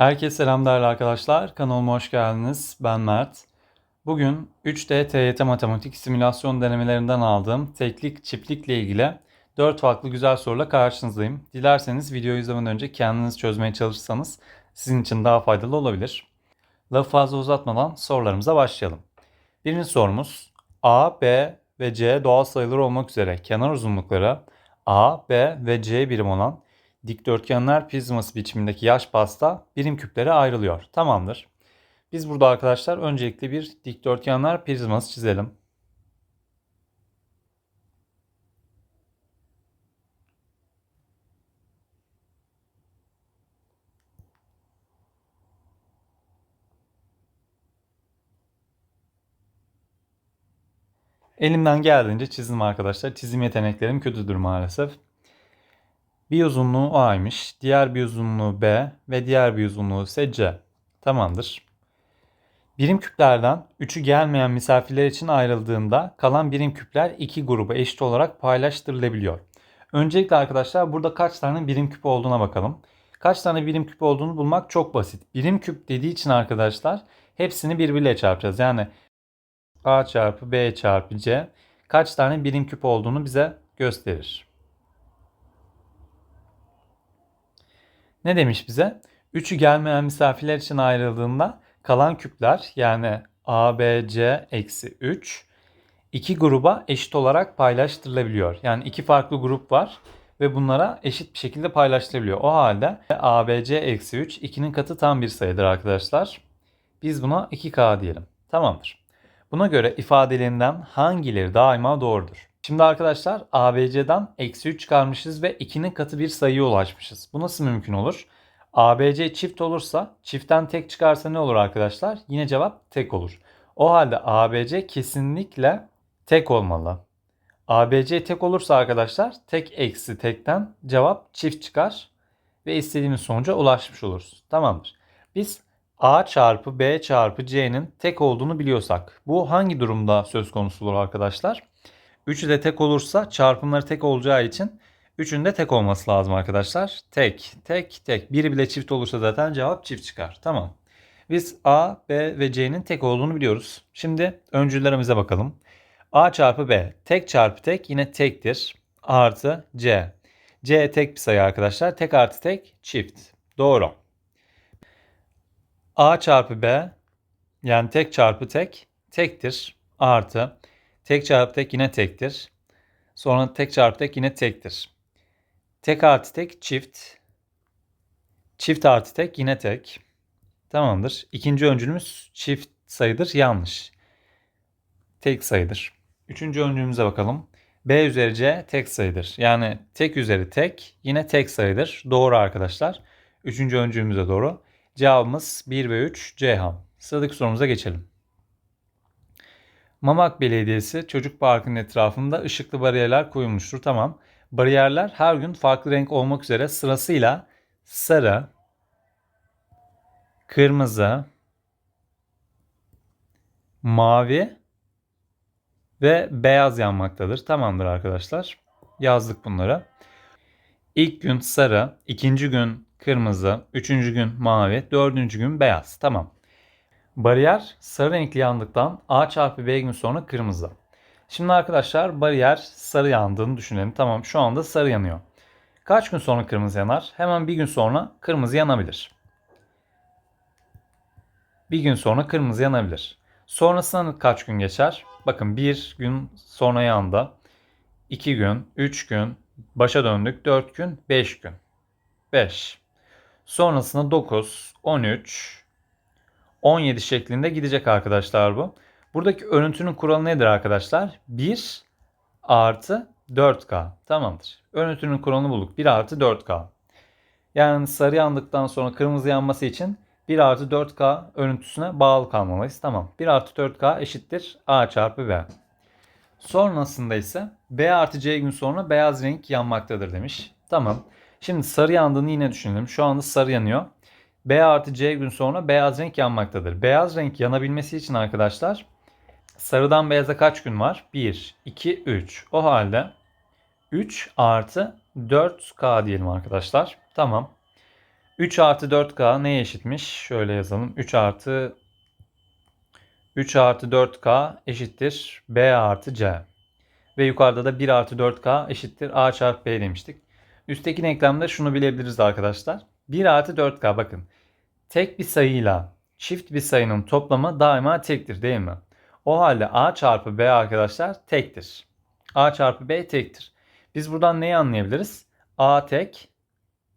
Herkese selam değerli arkadaşlar. Kanalıma hoş geldiniz. Ben Mert. Bugün 3D TYT Matematik simülasyon denemelerinden aldığım teklik çiftlikle ilgili 4 farklı güzel soruyla karşınızdayım. Dilerseniz videoyu izlemeden önce kendiniz çözmeye çalışırsanız sizin için daha faydalı olabilir. Lafı fazla uzatmadan sorularımıza başlayalım. Birinci sorumuz A, B ve C doğal sayılar olmak üzere kenar uzunlukları A, B ve C birim olan dikdörtgenler prizması biçimindeki yaş pasta birim küplere ayrılıyor. Tamamdır. Biz burada arkadaşlar öncelikle bir dikdörtgenler prizması çizelim. Elimden geldiğince çizdim arkadaşlar. Çizim yeteneklerim kötüdür maalesef. Bir uzunluğu A'ymış, diğer bir uzunluğu B ve diğer bir uzunluğu ise C. Tamamdır. Birim küplerden üçü gelmeyen misafirler için ayrıldığında kalan birim küpler iki gruba eşit olarak paylaştırılabiliyor. Öncelikle arkadaşlar burada kaç tane birim küp olduğuna bakalım. Kaç tane birim küp olduğunu bulmak çok basit. Birim küp dediği için arkadaşlar hepsini birbiriyle çarpacağız. Yani A çarpı B çarpı C kaç tane birim küp olduğunu bize gösterir. Ne demiş bize? Üçü gelmeyen misafirler için ayrıldığında kalan küpler yani A, B, C eksi 3 iki gruba eşit olarak paylaştırılabiliyor. Yani iki farklı grup var ve bunlara eşit bir şekilde paylaştırılabiliyor. O halde A, B, C eksi 3 2'nin katı tam bir sayıdır arkadaşlar. Biz buna 2K diyelim. Tamamdır. Buna göre ifadelerinden hangileri daima doğrudur? Şimdi arkadaşlar ABC'den eksi 3 çıkarmışız ve 2'nin katı bir sayıya ulaşmışız. Bu nasıl mümkün olur? ABC çift olursa çiftten tek çıkarsa ne olur arkadaşlar? Yine cevap tek olur. O halde ABC kesinlikle tek olmalı. ABC tek olursa arkadaşlar tek eksi tekten cevap çift çıkar ve istediğimiz sonuca ulaşmış oluruz. Tamamdır. Biz A çarpı B çarpı C'nin tek olduğunu biliyorsak bu hangi durumda söz konusu olur arkadaşlar? Üçü de tek olursa çarpımları tek olacağı için üçün de tek olması lazım arkadaşlar. Tek, tek, tek. Biri bile çift olursa zaten cevap çift çıkar. Tamam. Biz A, B ve C'nin tek olduğunu biliyoruz. Şimdi öncüllerimize bakalım. A çarpı B. Tek çarpı tek yine tektir. Artı C. C tek bir sayı arkadaşlar. Tek artı tek çift. Doğru. A çarpı B yani tek çarpı tek tektir. Artı tek çarpı tek yine tektir. Sonra tek çarpı tek yine tektir. Tek artı tek çift. Çift artı tek yine tek. Tamamdır. İkinci öncülümüz çift sayıdır. Yanlış. Tek sayıdır. Üçüncü öncülümüze bakalım. B üzeri C tek sayıdır. Yani tek üzeri tek yine tek sayıdır. Doğru arkadaşlar. Üçüncü öncülümüze doğru. Cevabımız 1 ve 3 Ceyhan. Sıradaki sorumuza geçelim. Mamak Belediyesi çocuk parkının etrafında ışıklı bariyerler koyulmuştur. Tamam. Bariyerler her gün farklı renk olmak üzere sırasıyla sarı, kırmızı, mavi ve beyaz yanmaktadır. Tamamdır arkadaşlar. Yazdık bunları. İlk gün sarı, ikinci gün kırmızı, üçüncü gün mavi, dördüncü gün beyaz. Tamam. Bariyer sarı renkli yandıktan A çarpı B gün sonra kırmızı. Şimdi arkadaşlar bariyer sarı yandığını düşünelim. Tamam şu anda sarı yanıyor. Kaç gün sonra kırmızı yanar? Hemen bir gün sonra kırmızı yanabilir. Bir gün sonra kırmızı yanabilir. Sonrasında kaç gün geçer? Bakın bir gün sonra yandı. 2 gün, 3 gün, başa döndük 4 gün, 5 gün. 5. Sonrasında 9, 13, 17 şeklinde gidecek arkadaşlar bu. Buradaki örüntünün kuralı nedir arkadaşlar? 1 artı 4K. Tamamdır. Örüntünün kuralını bulduk. 1 artı 4K. Yani sarı yandıktan sonra kırmızı yanması için 1 artı 4K örüntüsüne bağlı kalmalıyız. Tamam. 1 artı 4K eşittir A çarpı B. Sonrasında ise B artı C gün sonra beyaz renk yanmaktadır demiş. Tamam. Şimdi sarı yandığını yine düşünelim. Şu anda sarı yanıyor. B artı C gün sonra beyaz renk yanmaktadır. Beyaz renk yanabilmesi için arkadaşlar sarıdan beyaza kaç gün var? 1, 2, 3. O halde 3 artı 4K diyelim arkadaşlar. Tamam. 3 artı 4K neye eşitmiş? Şöyle yazalım. 3 artı 3 artı 4K eşittir B artı C. Ve yukarıda da 1 artı 4K eşittir A çarpı B demiştik. Üstteki denklemde şunu bilebiliriz arkadaşlar. 1 artı 4K bakın. Tek bir sayıyla çift bir sayının toplamı daima tektir değil mi? O halde A çarpı B arkadaşlar tektir. A çarpı B tektir. Biz buradan neyi anlayabiliriz? A tek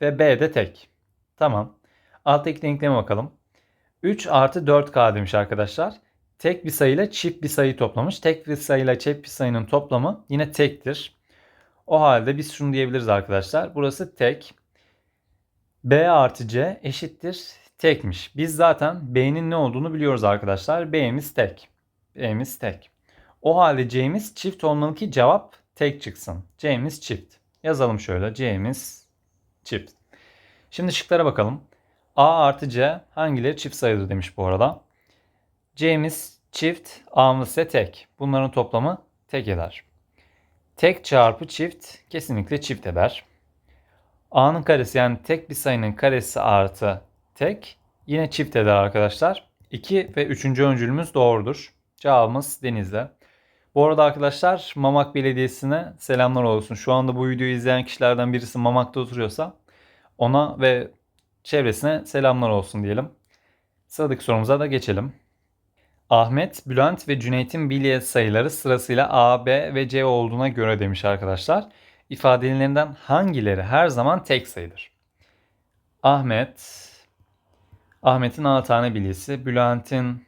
ve B de tek. Tamam. Alttaki denkleme bakalım. 3 artı 4K demiş arkadaşlar. Tek bir sayıyla çift bir sayı toplamış. Tek bir sayıyla çift bir sayının toplamı yine tektir. O halde biz şunu diyebiliriz arkadaşlar. Burası tek. B artı C eşittir tekmiş. Biz zaten B'nin ne olduğunu biliyoruz arkadaşlar. B'miz tek. B'miz tek. O halde C'miz çift olmalı ki cevap tek çıksın. C'miz çift. Yazalım şöyle. C'miz çift. Şimdi şıklara bakalım. A artı C hangileri çift sayıdır demiş bu arada. C'miz çift, A'mız ise tek. Bunların toplamı tek eder. Tek çarpı çift kesinlikle çift eder. A'nın karesi yani tek bir sayının karesi artı tek yine çift eder arkadaşlar. 2 ve 3. öncülümüz doğrudur. Cevabımız Denizli. Bu arada arkadaşlar Mamak Belediyesi'ne selamlar olsun. Şu anda bu videoyu izleyen kişilerden birisi Mamak'ta oturuyorsa ona ve çevresine selamlar olsun diyelim. Sıradaki sorumuza da geçelim. Ahmet, Bülent ve Cüneyt'in bilye sayıları sırasıyla A, B ve C olduğuna göre demiş arkadaşlar. İfadelerinden hangileri her zaman tek sayıdır? Ahmet, Ahmet'in A tane bilyesi, Bülent'in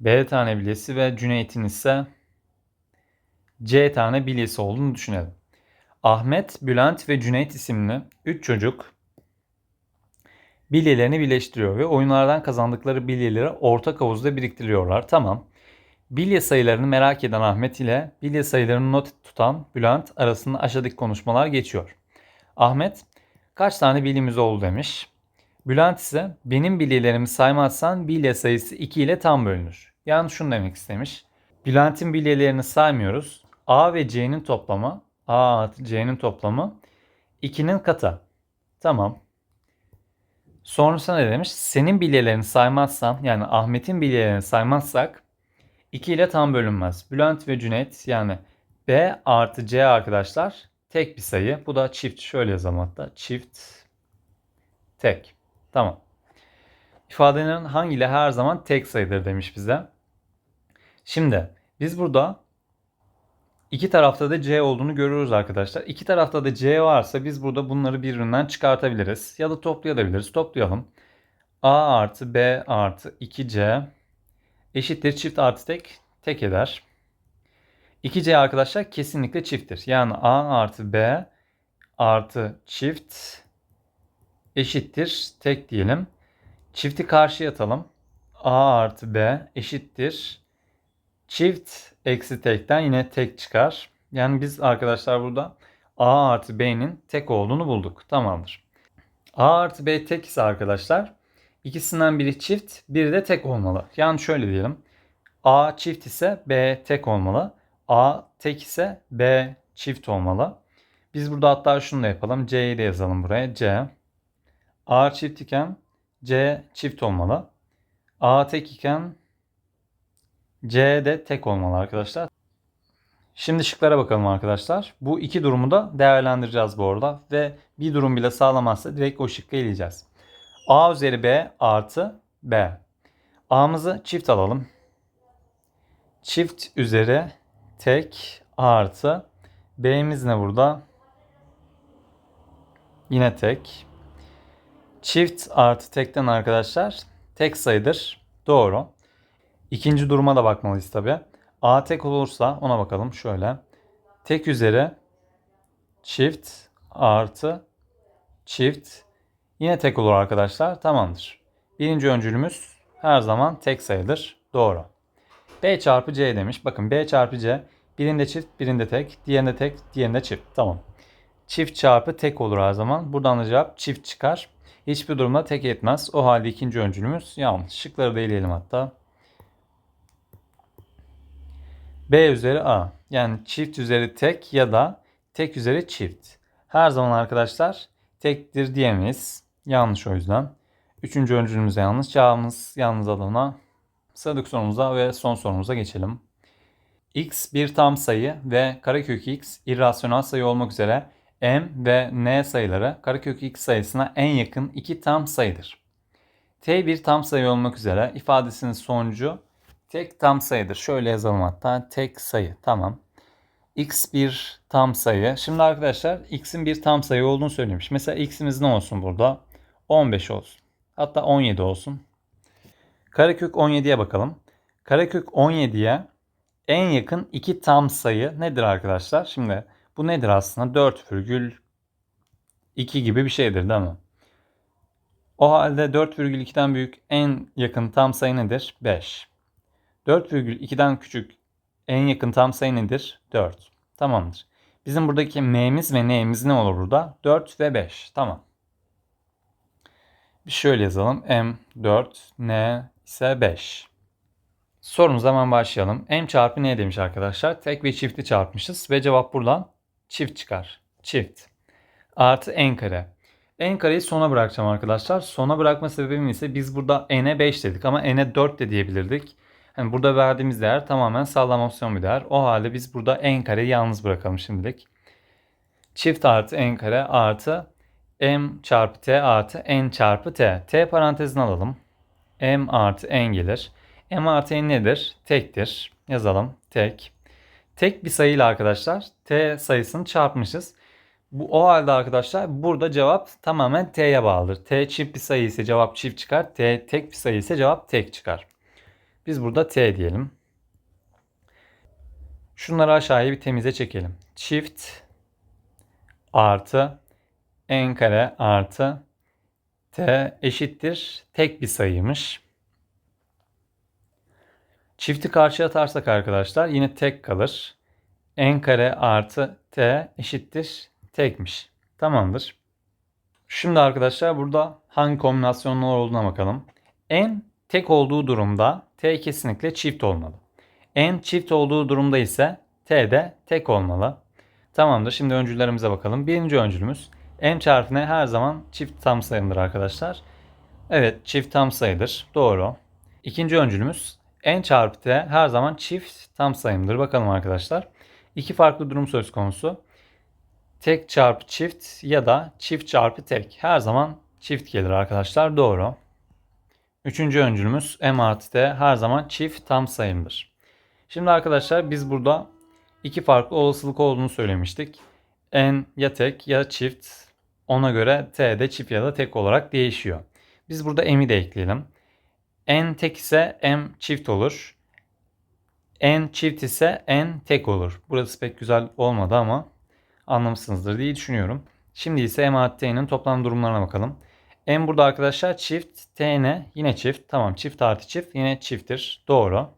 B tane bilyesi ve Cüneyt'in ise C tane bilyesi olduğunu düşünelim. Ahmet, Bülent ve Cüneyt isimli 3 çocuk bilyelerini birleştiriyor ve oyunlardan kazandıkları bilyeleri ortak havuzda biriktiriyorlar. Tamam. Bilye sayılarını merak eden Ahmet ile bilye sayılarını not tutan Bülent arasında aşağıdaki konuşmalar geçiyor. Ahmet kaç tane bilyemiz oldu demiş. Bülent ise benim bilyelerimi saymazsan bilye sayısı 2 ile tam bölünür. Yani şunu demek istemiş. Bülent'in bilyelerini saymıyoruz. A ve C'nin toplamı A artı C'nin toplamı 2'nin katı. Tamam. Sonrasında ne demiş? Senin bilyelerini saymazsan yani Ahmet'in bilyelerini saymazsak 2 ile tam bölünmez. Bülent ve Cüneyt yani B artı C arkadaşlar tek bir sayı. Bu da çift. Şöyle yazalım hatta. Çift tek. Tamam. İfadenin hangiyle her zaman tek sayıdır demiş bize. Şimdi biz burada iki tarafta da C olduğunu görüyoruz arkadaşlar. İki tarafta da C varsa biz burada bunları birbirinden çıkartabiliriz. Ya da toplayabiliriz. Toplayalım. A artı B artı 2C eşittir çift artı tek tek eder. 2C arkadaşlar kesinlikle çifttir. Yani A artı B artı çift eşittir tek diyelim. Çifti karşıya atalım. A artı B eşittir. Çift eksi tekten yine tek çıkar. Yani biz arkadaşlar burada A artı B'nin tek olduğunu bulduk. Tamamdır. A artı B tek ise arkadaşlar ikisinden biri çift biri de tek olmalı. Yani şöyle diyelim. A çift ise B tek olmalı. A tek ise B çift olmalı. Biz burada hatta şunu da yapalım. C'yi de yazalım buraya. C. A çift iken C çift olmalı. A tek iken C de tek olmalı arkadaşlar. Şimdi şıklara bakalım arkadaşlar. Bu iki durumu da değerlendireceğiz bu arada. Ve bir durum bile sağlamazsa direkt o şıkkı eleyeceğiz. A üzeri B artı B. A'mızı çift alalım. Çift üzeri tek artı B'miz ne burada? Yine tek. Çift artı tekten arkadaşlar tek sayıdır. Doğru. İkinci duruma da bakmalıyız tabi. A tek olursa ona bakalım şöyle. Tek üzeri çift artı çift yine tek olur arkadaşlar. Tamamdır. Birinci öncülümüz her zaman tek sayıdır. Doğru. B çarpı C demiş. Bakın B çarpı C birinde çift birinde tek diğerinde tek diğerinde çift. Tamam. Çift çarpı tek olur her zaman. Buradan da cevap çift çıkar. Hiçbir durumda tek etmez. O halde ikinci öncülümüz yanlış. Şıkları da eleyelim hatta. B üzeri A. Yani çift üzeri tek ya da tek üzeri çift. Her zaman arkadaşlar tektir diyemeyiz. Yanlış o yüzden. Üçüncü öncülümüz yanlış. Cevabımız yalnız alana. Sıradaki sorumuza ve son sorumuza geçelim. x bir tam sayı ve karekök x irrasyonel sayı olmak üzere m ve n sayıları karekök x sayısına en yakın iki tam sayıdır. t bir tam sayı olmak üzere ifadesinin sonucu tek tam sayıdır. Şöyle yazalım hatta tek sayı. Tamam. x bir tam sayı. Şimdi arkadaşlar x'in bir tam sayı olduğunu söylemiş. Mesela x'imiz ne olsun burada? 15 olsun. Hatta 17 olsun. Karekök 17'ye bakalım. Karekök 17'ye en yakın iki tam sayı nedir arkadaşlar? Şimdi bu nedir aslında? 4,2 gibi bir şeydir değil mi? O halde 4,2'den büyük en yakın tam sayı nedir? 5. 4,2'den küçük en yakın tam sayı nedir? 4. Tamamdır. Bizim buradaki m'miz ve n'miz ne olur burada? 4 ve 5. Tamam. Şöyle yazalım. m 4, n ise 5. Sorumuza hemen başlayalım. m çarpı n demiş arkadaşlar. Tek ve çifti çarpmışız ve cevap buradan çift çıkar. Çift. Artı n kare. n kareyi sona bırakacağım arkadaşlar. Sona bırakma sebebim ise biz burada n'e 5 dedik ama n'e 4 de diyebilirdik. Yani burada verdiğimiz değer tamamen sallamasyon bir değer. O halde biz burada n kareyi yalnız bırakalım şimdilik. Çift artı n kare artı m çarpı t artı n çarpı t. t parantezine alalım. m artı n gelir. m artı n nedir? Tektir. Yazalım. Tek. Tek bir sayıyla arkadaşlar t sayısını çarpmışız. Bu o halde arkadaşlar burada cevap tamamen t'ye bağlıdır. t çift bir sayı ise cevap çift çıkar. t tek bir sayı ise cevap tek çıkar. Biz burada t diyelim. Şunları aşağıya bir temize çekelim. Çift artı n kare artı t eşittir tek bir sayıymış. Çifti karşıya atarsak arkadaşlar yine tek kalır. n kare artı t eşittir tekmiş. Tamamdır. Şimdi arkadaşlar burada hangi kombinasyonlar olduğuna bakalım. n tek olduğu durumda t kesinlikle çift olmalı. n çift olduğu durumda ise t de tek olmalı. Tamamdır. Şimdi öncüllerimize bakalım. Birinci öncülümüz m çarpı n her zaman çift tam sayımdır arkadaşlar. Evet çift tam sayıdır. Doğru. İkinci öncülümüz n çarpı t her zaman çift tam sayımdır. Bakalım arkadaşlar. İki farklı durum söz konusu. Tek çarpı çift ya da çift çarpı tek. Her zaman çift gelir arkadaşlar. Doğru. Üçüncü öncülümüz m artı t her zaman çift tam sayımdır. Şimdi arkadaşlar biz burada iki farklı olasılık olduğunu söylemiştik. n ya tek ya çift. Ona göre t de çift ya da tek olarak değişiyor. Biz burada m'i de ekleyelim. n tek ise m çift olur. n çift ise n tek olur. Burası pek güzel olmadı ama anlamışsınızdır diye düşünüyorum. Şimdi ise m artı t'nin toplam durumlarına bakalım. m burada arkadaşlar çift, t ne? Yine çift. Tamam çift artı çift yine çifttir. Doğru.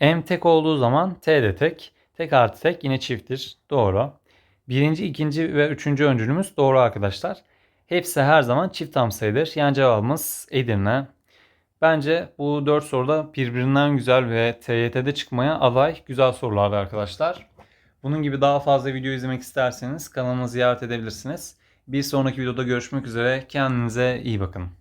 m tek olduğu zaman t de tek. Tek artı tek yine çifttir. Doğru. Birinci, ikinci ve üçüncü öncülümüz doğru arkadaşlar. Hepsi her zaman çift tam sayıdır. Yani cevabımız Edirne. Bence bu 4 soruda birbirinden güzel ve TYT'de çıkmaya aday güzel sorulardı arkadaşlar. Bunun gibi daha fazla video izlemek isterseniz kanalımı ziyaret edebilirsiniz. Bir sonraki videoda görüşmek üzere. Kendinize iyi bakın.